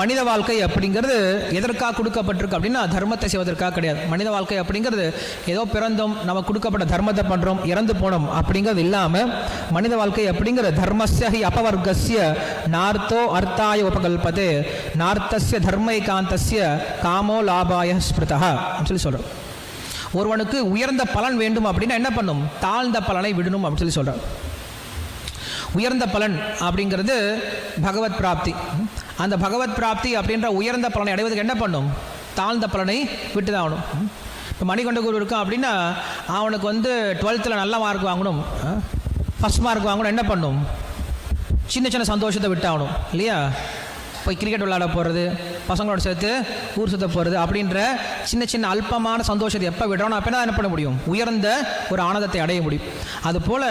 மனித வாழ்க்கை அப்படிங்கிறது எதற்காக கொடுக்கப்பட்டிருக்கு அப்படின்னா தர்மத்தை செய்வதற்காக கிடையாது. மனித வாழ்க்கை அப்படிங்கிறது ஏதோ பிறந்தோம் நம்ம கொடுக்கப்பட்ட தர்மத்தை பண்ணுறோம் இறந்து போனோம் அப்படிங்கிறது இல்லாமல் மனித வாழ்க்கை அப்படிங்கிற தர்மஸ்ய ஹி நார்த்தோ அர்த்தாய உபகல்பதே நார்த்தஸ்ய தர்மைகாந்தஸ்ய காமோ லாபாய ஸ்மிருதா சொல்லி சொல்கிறோம் ஒருவனுக்கு உயர்ந்த பலன் வேண்டும் அப்படின்னா என்ன பண்ணும்? தாழ்ந்த பலனை விடணும் அப்படின்னு சொல்லி சொல்கிறேன் உயர்ந்த பலன் அப்படிங்கிறது பகவத் பிராப்தி. அந்த பகவத் பிராப்தி அப்படின்ற உயர்ந்த பலனை அடைவதற்கு என்ன பண்ணும்? தாழ்ந்த பலனை விட்டு தான் ஆகணும். இப்போ மணிகொண்ட குரு இருக்கான் அப்படின்னா அவனுக்கு வந்து டுவெல்த்தில் நல்ல மார்க் வாங்கணும். ஃபஸ்ட் மார்க் வாங்கணும் என்ன பண்ணும்? சின்ன சின்ன சந்தோஷத்தை விட்டாகணும் இல்லையா? போய் கிரிக்கெட் விளையாட போகிறது பசங்களோட சேர்த்து ஊர் சுத்த போகிறது அப்படின்ற சின்ன சின்ன அல்பமான சந்தோஷத்தை எப்போ விடுறோம்? அப்போ என்ன பண்ண முடியும்? உயர்ந்த ஒரு ஆனந்தத்தை அடைய முடியும். அதுபோல்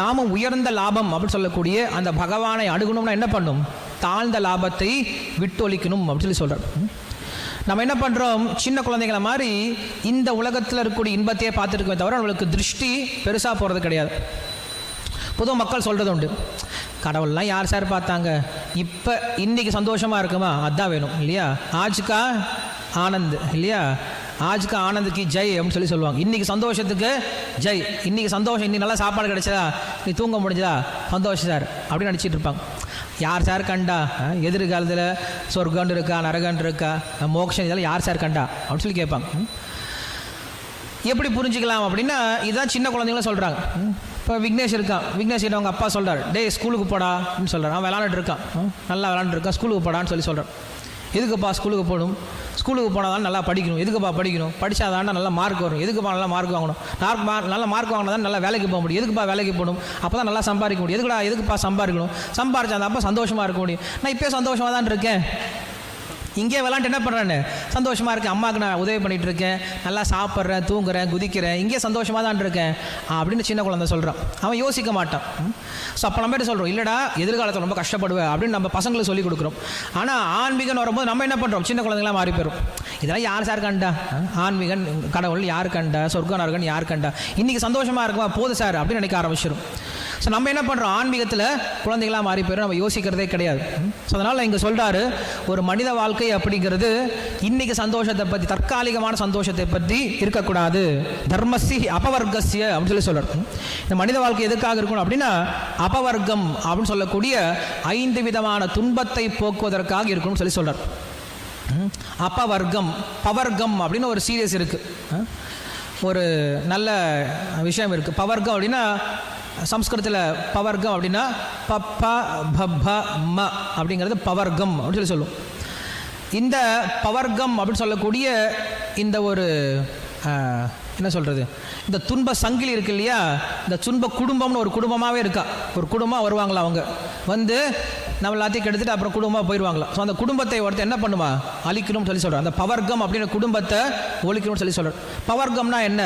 நாமும் உயர்ந்த லாபம் அப்படின்னு சொல்லக்கூடிய அந்த பகவானை அணுகணும்னா என்ன பண்ணும்? தாழ்ந்த லாபத்தை விட்டொழிக்கணும் அப்படின்னு சொல்லி சொல்கிறார் நம்ம என்ன பண்ணுறோம் சின்ன குழந்தைங்கள மாதிரி இந்த உலகத்தில் இருக்கக்கூடிய இன்பத்தையே பார்த்துருக்கோமே தவிர நம்மளுக்கு திருஷ்டி பெருசாக போகிறது கிடையாது. பொதுவாக மக்கள் சொல்கிறது உண்டு. கடவுள்லாம் யார் சார் பார்த்தாங்க? இப்போ இன்றைக்கி சந்தோஷமாக இருக்குமா? அதான் வேணும் இல்லையா? ஆஜ்கா ஆனந்த் இல்லையா? ஆஜ்கா ஆனந்துக்கு ஜெய் அப்படின்னு சொல்லி சொல்லுவாங்க. இன்றைக்கி சந்தோஷத்துக்கு ஜெய். இன்றைக்கி சந்தோஷம் இன்றைக்கி நல்லா சாப்பாடு கிடைச்சதா? நீ தூங்க முடிஞ்சதா? சந்தோஷம் சார் அப்படின்னு நினச்சிட்டு இருப்பாங்க. யார் சார் கண்டா? எதிர்காலத்தில் சொர்க்கண்டு இருக்கா நரகன் இருக்கா மோக்ஷன் இதெல்லாம் யார் சார் கண்டா? அப்படின்னு சொல்லி கேட்பாங்க. எப்படி புரிஞ்சுக்கலாம் அப்படின்னா இதுதான் சின்ன குழந்தைங்களும் சொல்கிறாங்க இப்போ விக்னேஷ் இருக்கான். விக்னேஷ் கிட்ட அவங்க அப்பா சொல்கிறார் டே ஸ்கூலுக்கு போடா அப்படின்னு சொல்கிறான் அவன் விளாண்டுட்டு இருக்கான். நல்லா விளாண்டுட்டு இருக்கான் ஸ்கூலுக்கு போடான்னு சொல்லி சொல்கிறான் எதுக்குப்பா ஸ்கூலுக்கு போகணும்? ஸ்கூலுக்கு போனால் தான் நல்லா படிக்கணும். எதுக்குப்பா படிக்கணும்? படித்தாதான் நல்லா மார்க் வரும். எதுக்குப்பா நல்லா மார்க் வாங்கணும்? மார்க் மார்க் நல்ல மார்க் வாங்கினா தான் நல்லா வேலைக்கு போக முடியும். எதுக்குப்பா வேலைக்கு போகணும்? அப்போ தான் நல்லா சம்பாதிக்க முடியும். எதுக்குடா எதுக்குப்பா சம்பாதிக்கணும்? சம்பாரிச்சா அப்போ சந்தோஷமாக இருக்க முடியும். நான் இப்போ சந்தோஷமாக தான் இருக்கேன். இங்கே விளாண்டு என்ன பண்ணுறேன்னு சந்தோஷமாக இருக்கேன் அம்மாவுக்கு நான் உதவி பண்ணிட்டு இருக்கேன் நல்லா சாப்பிட்றேன் தூங்குறேன் குதிக்கிறேன். இங்கே சந்தோஷமாக தான் இருக்கேன். அப்படின்னு சின்ன குழந்தை சொல்கிறான் அவன் யோசிக்க மாட்டான். ஸோ அப்போ நம்ம என்ன சொல்கிறோம் இல்லைடா எதிர்காலத்தில் ரொம்ப கஷ்டப்படுவேன் அப்படின்னு நம்ம பசங்களுக்கு சொல்லிக் கொடுக்குறோம். ஆனால் ஆன்மீகன் வரும்போது நம்ம என்ன பண்ணுறோம் சின்ன குழந்தைங்களாம் மாறி போயிடும் இதெல்லாம் யார் சார் கண்டா? ஆன்மீகன் கடவுள் யார் கண்டா? சொர்க்க யார் கண்டா? இன்றைக்கி சந்தோஷமாக இருக்குமா? போதும் சார் அப்படின்னு நினைக்க ஆரம்பிச்சிடும் ஸோ நம்ம என்ன பண்ணுறோம் ஆன்மீகத்தில் குழந்தைகளாக மாறி போயிடும் நம்ம யோசிக்கிறதே கிடையாது. ஸோ அதனால் இங்கே சொல்கிறாரு ஒரு மனித வாழ்க்கை அப்படிங்கிறது இன்றைக்கி சந்தோஷத்தை பற்றி தற்காலிகமான சந்தோஷத்தை பற்றி இருக்கக்கூடாது. தர்மசி அபவர்க்கசிய அப்படின்னு சொல்லி சொல்கிறார் இந்த மனித வாழ்க்கை எதுக்காக இருக்கணும் அப்படின்னா அபவர்க்கம் அப்படின்னு சொல்லக்கூடிய ஐந்து விதமான துன்பத்தை போக்குவதற்காக இருக்கணும்னு சொல்லி சொல்கிறார் ம். அப்பவர்க்கம் பவர்க்கம் அப்படின்னு ஒரு சீரியஸ் இருக்குது ஒரு நல்ல விஷயம் இருக்குது பவர்க்கம் அப்படின்னா சம்ஸ்கிருதத்தில் பவர்க்கம் அப்படின்னா பப்ப பப்ப ம அப்படிங்கிறது பவர்க்கம் அப்படின்னு சொல்லி சொல்லும். இந்த பவர்க்கம் அப்படின்னு சொல்லக்கூடிய இந்த ஒரு என்ன சொல்கிறது இந்த துன்ப சங்கிலி இருக்கு இல்லையா? இந்த துன்ப குடும்பம்னு ஒரு குடும்பமாகவே இருக்கா? ஒரு குடும்பம் வருவாங்களா அவங்க? வந்து நம்ம எல்லாத்தையும் கெடுத்துட்டு அப்புறம் குடும்பமாக போயிடுவாங்களா ஸோ அந்த குடும்பத்தை ஒருத்தர் என்ன பண்ணுவா? அழிக்கணும்னு சொல்லி சொல்கிறார் அந்த பவர்க்கம் அப்படின்ற குடும்பத்தை ஒழிக்கணும்னு சொல்லி சொல்கிறார் பவர்க்கம்னா என்ன?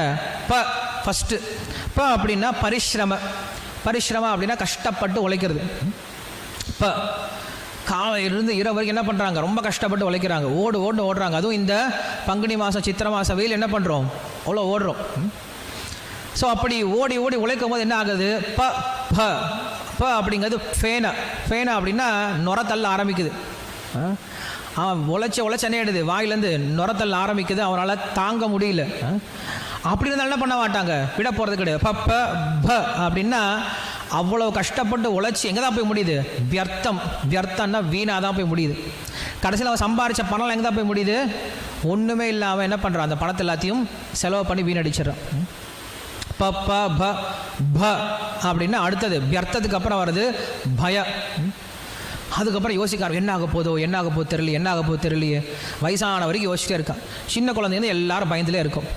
ப ஃபஸ்ட்டு இப்போ அப்படின்னா பரிசிரம பரிசிரமம் அப்படின்னா கஷ்டப்பட்டு உழைக்கிறது. இப்போ காலையிலிருந்து இரவு வரைக்கும் என்ன பண்ணுறாங்க ரொம்ப கஷ்டப்பட்டு உழைக்கிறாங்க. ஓடு ஓடு ஓடுறாங்க. அதுவும் இந்த பங்குனி மாதம் சித்திரை மாதம் வெயில் என்ன பண்ணுறோம் அவ்வளோ ஓடுறோம். ஸோ அப்படி ஓடி ஓடி உழைக்கும் போது என்ன ஆகுது? ப ப ப அப்படிங்கிறது ஃபேனா. ஃபேனா அப்படின்னா நுர தள்ள ஆரம்பிக்குது. அவன் உழைச்ச உழைச்சனே எடுது ஆயிடுது? வாயிலேருந்து நுரத்தள்ள ஆரம்பிக்குது. அவனால் தாங்க முடியல. அப்படி இருந்தாலும் என்ன பண்ண மாட்டாங்க. விட போகிறது கிடையாது. ப ப ப அப்படின்னா அவ்வளோ கஷ்டப்பட்டு உழைச்சி எங்கே தான் போய் முடியுது? வியர்த்தம். வியர்த்தம்னா வீணாக தான் போய் முடியுது. கடைசியில் அவன் சம்பாரிச்ச பணம் எங்கே தான் போய் முடியுது? ஒன்றுமே இல்லை அவன் என்ன பண்ணுறான் அந்த பணத்தை எல்லாத்தையும் செலவு பண்ணி வீணடிச்சிடறான். ப ப ப ப அப்படின்னா அடுத்தது வியர்த்தத்துக்கு அப்புறம் வருது பய. அதுக்கப்புறம் யோசிக்கார் என்ன ஆக போதோ என்ன ஆக போது தெரியல என்ன ஆக போது தெரியலையே? வயசான வரைக்கும் யோசிச்சிட்டே இருக்கான். சின்ன குழந்தைங்க எல்லாரும் பயந்துலேயே இருக்கும்.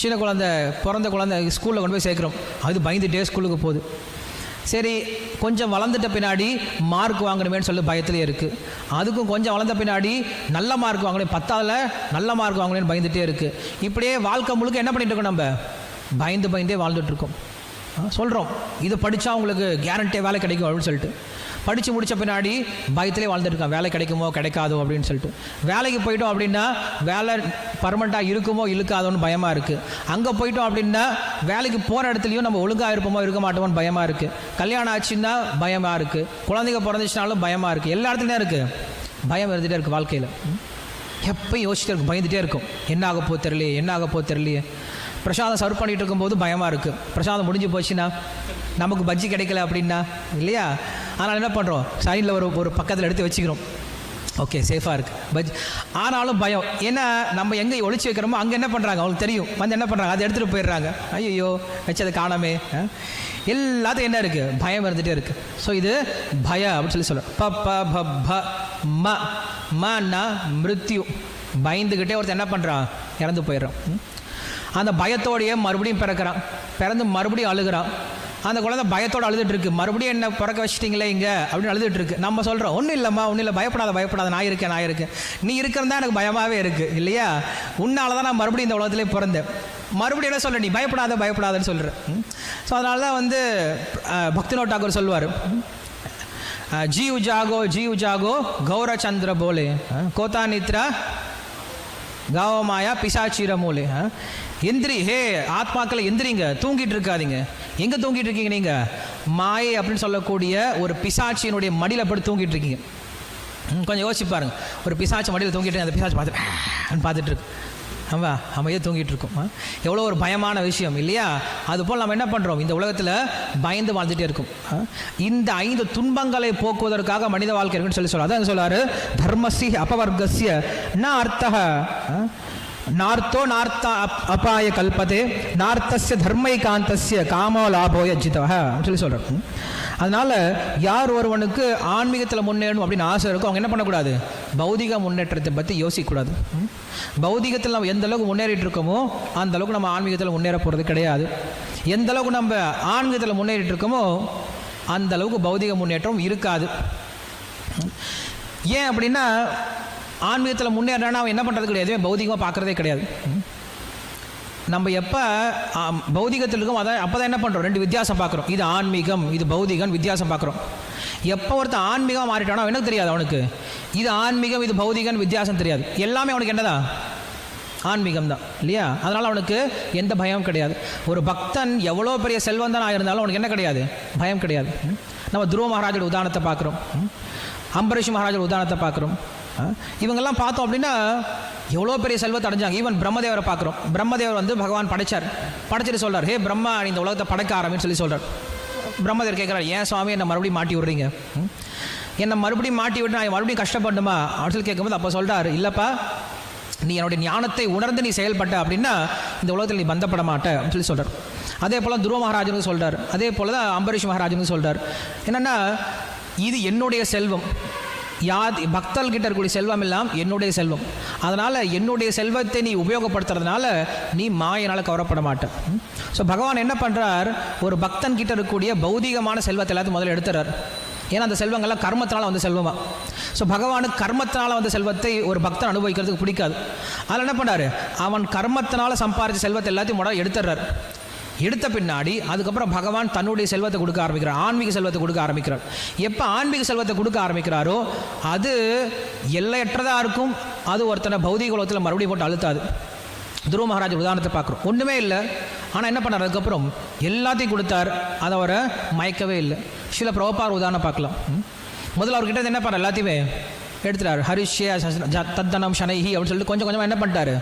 சின்ன குழந்தை பிறந்த குழந்தை ஸ்கூலில் கொண்டு போய் சேர்க்குறோம். அது பயந்துட்டே ஸ்கூலுக்கு போகுது. சரி கொஞ்சம் வளர்ந்துட்ட பின்னாடி மார்க் வாங்கணுமேன்னு சொல்லி பயத்திலே இருக்குது அதுக்கும் கொஞ்சம் வளர்ந்த பின்னாடி நல்ல மார்க் வாங்கணும். பத்தாவதுல நல்ல மார்க் வாங்கணும்னு பயந்துகிட்டே இருக்குது இப்படியே வாழ்க்கை முழுக்க என்ன பண்ணிகிட்டு இருக்கோம் நம்ம? பயந்து பயந்தே வாழ்ந்துட்டு இருக்கோம். சொல்கிறோம் இது படித்தா உங்களுக்கு கேரண்டியாக வேலை கிடைக்கும் அப்படின்னு சொல்லிட்டு. படித்து முடித்த பின்னாடி பயத்திலே வாழ்ந்துட்டு வேலை கிடைக்குமோ கிடைக்காதோ அப்படின்னு சொல்லிட்டு. வேலைக்கு போயிட்டோம் அப்படின்னா வேலை பர்மனெண்ட்டாக இருக்குமோ இழுக்காதோன்னு பயமாக இருக்குது அங்கே போயிட்டோம் அப்படின்னா வேலைக்கு போகிற இடத்துலையும் நம்ம ஒழுங்காக இருப்போமோ இருக்க மாட்டோமோன்னு பயமாக இருக்குது கல்யாணம் ஆச்சுன்னா பயமாக இருக்குது குழந்தைங்க பிறந்துச்சுனாலும் பயமாக இருக்குது எல்லா இடத்துலையும் இருக்குது பயம் இருந்துகிட்டே இருக்குது வாழ்க்கையில். எப்பயும் யோசிச்சுட்டே இருக்கும் பயந்துகிட்டே இருக்கும். என்ன ஆக போ தெரியலையே என்ன ஆக போ தெரியலையே. பிரசாதம் சர்வ் பண்ணிகிட்டு இருக்கும்போது பயமாக இருக்குது பிரசாதம் முடிஞ்சு போச்சுன்னா நமக்கு பஜ்ஜி கிடைக்கல அப்படின்னா இல்லையா? ஆனால் என்ன பண்ணுறோம் சைடில் ஒரு ஒரு பக்கத்தில் எடுத்து வச்சுக்கிறோம். ஓகே சேஃபாக இருக்குது பட் ஆனாலும் பயம். ஏன்னா நம்ம எங்கே ஒழிச்சு வைக்கிறோமோ அங்கே என்ன பண்ணுறாங்க அவங்களுக்கு தெரியும். வந்து என்ன பண்ணுறாங்க அதை எடுத்துகிட்டு போயிடுறாங்க. ஐயோ வச்சதை காணாமே. எல்லாத்தையும் எல்லாத்துக்கும் என்ன இருக்குது பயம் இருந்துகிட்டே இருக்குது ஸோ இது பய அப்படின்னு சொல்லி சொல்கிறோம் ப ப ப ப ம. மன்னா மிருத்யு. பயந்துக்கிட்டே ஒருத்தர் என்ன பண்ணுறான் இறந்து போயிடுறான். அந்த பயத்தோடையே மறுபடியும் பிறக்கிறான். பிறந்து மறுபடியும் அழுகிறான். அந்த குழந்தை பயத்தோடு அழுதுட்டு இருக்கு மறுபடியும் என்ன பிறக்க வச்சிட்டிங்களே இங்கே? அப்படின்னு அழுதுட்டு இருக்கு நம்ம சொல்கிறோம் ஒன்றும் இல்லைம்மா ஒன்றும் இல்லை பயப்படாத பயப்படாத நான் இருக்கேன் நான் இருக்கேன். நீ இருக்கிறதா எனக்கு பயமாகவே இருக்குது இல்லையா? உன்னால தான் நான் மறுபடியும் இந்த உலகத்திலே பிறந்தேன். மறுபடியும் என்ன சொல்ற நீ பயப்படாத பயப்படாதன்னு சொல்கிறேன் ஸோ அதனால தான் வந்து பக்தினோ பக்தினோட் டாக்கூர் சொல்லுவார். ஜீவ் ஜாகோ ஜீவ் ஜாகோ கௌர சந்திர போலே கோத்தா கோதா நித்ரா காவமாயா பிசாச்சீர மூலே ஆ? எந்திரி ஹே ஆத்மாக்களை எந்திரிங்க தூங்கிட்டு இருக்காதீங்க. எங்க தூங்கிட்டு இருக்கீங்க நீங்க? மாயை அப்படின்னு சொல்லக்கூடிய ஒரு பிசாச்சியினுடைய மடியில படுத்து தூங்கிட்டு இருக்கீங்க. கொஞ்சம் யோசிச்சு பாருங்க. ஒரு பிசாச்சு மடியில் தூங்கிட்டு அந்த பிசாச்சு பார்த்து பார்த்துட்டு இருக்கு. ஆமா அமைதியாக தூங்கிட்டு இருக்கோம். ஆ? எவ்வளோ ஒரு பயமான விஷயம் இல்லையா? அதுபோல் நம்ம என்ன பண்ணுறோம் இந்த உலகத்தில் பயந்து வாழ்ந்துட்டே இருக்கும். இந்த ஐந்து துன்பங்களை போக்குவதற்காக மனித வாழ்க்கை இருக்குன்னு சொல்லி சொல்லுவார் அதான் சொல்லுவார் தர்மசி அபவர்க்கசிய ந அர்த்தக ஆ? நார்த்தோ நார்த்தா அப் அபாய கல்பதே நார்த்தஸ்ய தர்மைகாந்தஸ்ய காமோ லாபோய ஜிதவ சொல்லி சொல்கிறோம் அதனால் யார் ஒருவனுக்கு ஆன்மீகத்தில் முன்னேறணும் அப்படின்னு ஆசை இருக்கோ அவங்க என்ன பண்ணக்கூடாது? பௌதிக முன்னேற்றத்தை பற்றி யோசிக்கக்கூடாது. பௌதிகத்தில் நம்ம எந்த அளவுக்கு முன்னேறிட்டு இருக்கோமோ அந்த அளவுக்கு நம்ம ஆன்மீகத்தில் முன்னேற போகிறது கிடையாது. எந்த அளவுக்கு நம்ம ஆன்மீகத்தில் முன்னேறிட்டு இருக்கோமோ அந்த அளவுக்கு பௌதிக முன்னேற்றம் இருக்காது. ஏன் அப்படின்னா ஆன்மீகத்தில் முன்னேறானா அவன் என்ன பண்ணுறது கிடையாது. எதுவுமே பௌதிகமாக பார்க்குறதே கிடையாது. நம்ம எப்போ பௌதிகத்தில் இருக்கோம் அதான் அப்போ தான் என்ன பண்ணுறோம் ரெண்டு வித்தியாசம் பார்க்குறோம். இது ஆன்மீகம் இது பௌதிகம் வித்தியாசம் பார்க்குறோம். எப்போ ஒருத்தர் ஆன்மீகம் மாறிட்டானோ அவனுக்கு தெரியாது அவனுக்கு. இது ஆன்மீகம் இது பௌதிகம் வித்தியாசம் தெரியாது. எல்லாமே அவனுக்கு என்னதான் ஆன்மீகம் தான். இல்லையா? அதனால் அவனுக்கு எந்த பயமும் கிடையாது. ஒரு பக்தன் எவ்வளோ பெரிய செல்வந்தனாக இருந்தாலும் அவனுக்கு என்ன கிடையாது? பயம் கிடையாது. நம்ம துருவ மகாராஜோட உதாரணத்தை பார்க்குறோம். அம்பரீஷ் மகாராஜோட உதாரணத்தை பார்க்குறோம். இவங்கெல்லாம் பார்த்தோம் அப்படின்னா எவ்வளோ பெரிய செல்வத்தை அடைஞ்சாங்க. ஈவன் பிரம்மதேவரை பார்க்குறோம். பிரம்மதேவர் வந்து பகவான் படைச்சார். படைச்சிட்டு சொல்கிறார் ஹே பிரம்மா நீ இந்த உலகத்தை படைக்க ஆரம்பின்னு சொல்லி சொல்கிறார் பிரம்மதேவர் கேட்குறாரு ஏன் சுவாமி என்னை மறுபடியும் மாட்டி விடுறீங்க? என்னை மறுபடியும் மாட்டி விட்டு நான் மறுபடியும் கஷ்டப்படணுமா? அப்படின்னு சொல்லி கேட்கும்போது அப்போ சொல்கிறார் இல்லைப்பா நீ என்னுடைய ஞானத்தை உணர்ந்து நீ செயல்பட்ட அப்படின்னா இந்த உலகத்தில் நீ பந்தப்பட மாட்ட அப்படின்னு சொல்லி சொல்கிறார் அதே போல் துருவ மகாராஜனுக்கு சொல்கிறார் அதே போல் தான் அம்பரீஷ் மகாராஜனுக்கு சொல்கிறார் என்னென்னா இது என்னுடைய செல்வம். யாத் பக்தர்கிட்ட இருக்கக்கூடிய செல்வம் எல்லாம் என்னுடைய செல்வம். அதனால் என்னுடைய செல்வத்தை நீ உபயோகப்படுத்துறதுனால நீ மாயினால் கவரப்பட மாட்டேன் ஸோ பகவான் என்ன பண்ணுறார் ஒரு பக்தன் கிட்ட இருக்கக்கூடிய பௌதிகமான செல்வத்தை எல்லாத்தையும் முதல்ல எடுத்துறார். ஏன்னா அந்த செல்வங்கள்லாம் கர்மத்தினால் வந்த செல்வமா? ஸோ பகவானுக்கு கர்மத்தினால் வந்த செல்வத்தை ஒரு பக்தன் அனுபவிக்கிறதுக்கு பிடிக்காது. அதில் என்ன பண்ணார் அவன் கர்மத்தினால் சம்பாதிச்ச செல்வத்தை எல்லாத்தையும் முதல்ல எடுத்துடுறார் எடுத்த பின்னாடி அதுக்கப்புறம் பகவான் தன்னுடைய செல்வத்தை கொடுக்க ஆரம்பிக்கிறார் ஆன்மீக செல்வத்தை கொடுக்க ஆரம்பிக்கிறார். எப்போ ஆன்மீக செல்வத்தை கொடுக்க ஆரம்பிக்கிறாரோ அது எல்லையற்றதாக இருக்கும் அது ஒருத்தனை பௌதிக உலகத்தில் மறுபடியும் போட்டு அழுத்தாது. துருவ மகாராஜ் உதாரணத்தை பார்க்குறோம். ஒன்றுமே இல்லை. ஆனால் என்ன பண்ணார் அதுக்கப்புறம் எல்லாத்தையும் கொடுத்தார். அதை அவரை மயக்கவே இல்லை. சில பிரபார் உதாரணம் பார்க்கலாம். ம். முதல்ல அவர்கிட்ட என்ன பண்ணார் எல்லாத்தையுமே எடுத்துட்டார். ஹரிஷ்ய தத்தனம் ஷனைஹி அப்படின்னு சொல்லிட்டு கொஞ்சம் கொஞ்சமாக என்ன பண்ணிட்டாரு?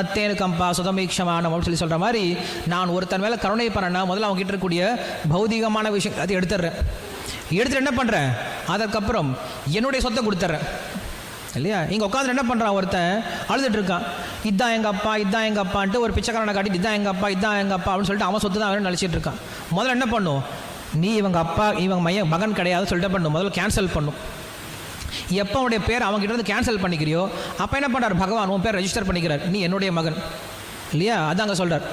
தத்தேனு கம்பா சுதமீக்ஷமானம் அப்படின்னு சொல்லி சொல்கிற மாதிரி நான் ஒருத்தன் மேலே கருணை பண்ணேன்னா முதல்ல அவங்க கிட்ட இருக்கக்கூடிய பௌதிகமான விஷயம் அதை எடுத்துடுறேன். எடுத்துட்டு என்ன பண்ணுறேன் அதற்கப்புறம் என்னுடைய சொத்தை கொடுத்துட்றேன். இல்லையா? இங்கே உட்காந்து என்ன பண்ணுறான் ஒருத்தன்? அழுதுட்டு இருக்கான். இதான் எங்கள் அப்பா இதான் எங்கள் அப்பான்ட்டு ஒரு பிச்சைக்காரனை காட்டி இதான் எங்கள் அப்பா இதான் எங்கள் அப்பா அப்படின்னு சொல்லிட்டு அவன் சொத்து தான் அவன் நினச்சிட்டு இருக்கான். முதல்ல என்ன பண்ணும்? நீ இவங்க அப்பா இவங்க மையன் மகன் கிடையாதுன்னு சொல்லிட்டு பண்ணும்? முதல்ல கேன்சல் பண்ணும். எப்போ அவனுடைய பேர் அவங்ககிட்ட இருந்து கேன்சல் பண்ணிக்கிறியோ அப்போ என்ன பண்ணுறார் பகவான் உன் பேர் ரெஜிஸ்டர் பண்ணிக்கிறார். நீ என்னுடைய மகன். இல்லையா? அதாங்க சொல்கிறார்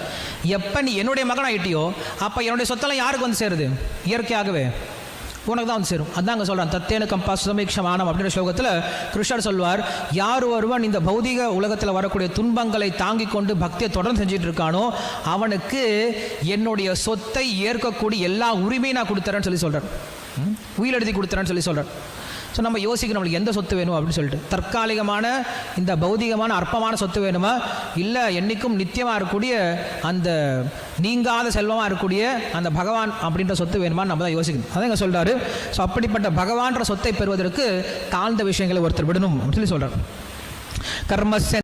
எப்போ நீ என்னுடைய மகன் ஆகிட்டியோ அப்போ என்னுடைய சொத்தெல்லாம் யாருக்கு வந்து சேருது? இயற்கையாகவே. உனக்கு தான் வந்து சேரும். அதாங்க சொல்கிறான் தத்தேனு கம்பா சுதமீக்ஷமானம் அப்படின்ற ஸ்லோகத்தில் கிருஷ்ணர் சொல்வார் யார் ஒருவன் இந்த பௌதிக உலகத்தில் வரக்கூடிய துன்பங்களை தாங்கிக் கொண்டு பக்தியை தொடர்ந்து செஞ்சுட்டு இருக்கானோ அவனுக்கு என்னுடைய சொத்தை ஏற்கக்கூடிய எல்லா உரிமையும் நான் கொடுத்துறேன்னு சொல்லி சொல்கிறார் உயிர் எழுதி கொடுத்துறேன்னு சொல்லி சொல்கிறார் ஸோ நம்ம யோசிக்கணும் நம்மளுக்கு எந்த சொத்து வேணும் அப்படின்னு சொல்லிட்டு. தற்காலிகமான இந்த பௌதிகமான அற்பமான சொத்து வேணுமா? இல்லை என்னைக்கும் நித்தியமாக இருக்கக்கூடிய அந்த நீங்காத செல்வமாக இருக்கக்கூடிய அந்த பகவான் அப்படின்ற சொத்து வேணுமான்னு நம்ம தான் யோசிக்கணும். அதான் இங்கே சொல்கிறாரு ஸோ அப்படிப்பட்ட பகவான்ற சொத்தை பெறுவதற்கு தாழ்ந்த விஷயங்களை ஒருத்தர் விடணும் அப்படின்னு சொல்லி சொல்கிறார் கர்மஸ்ய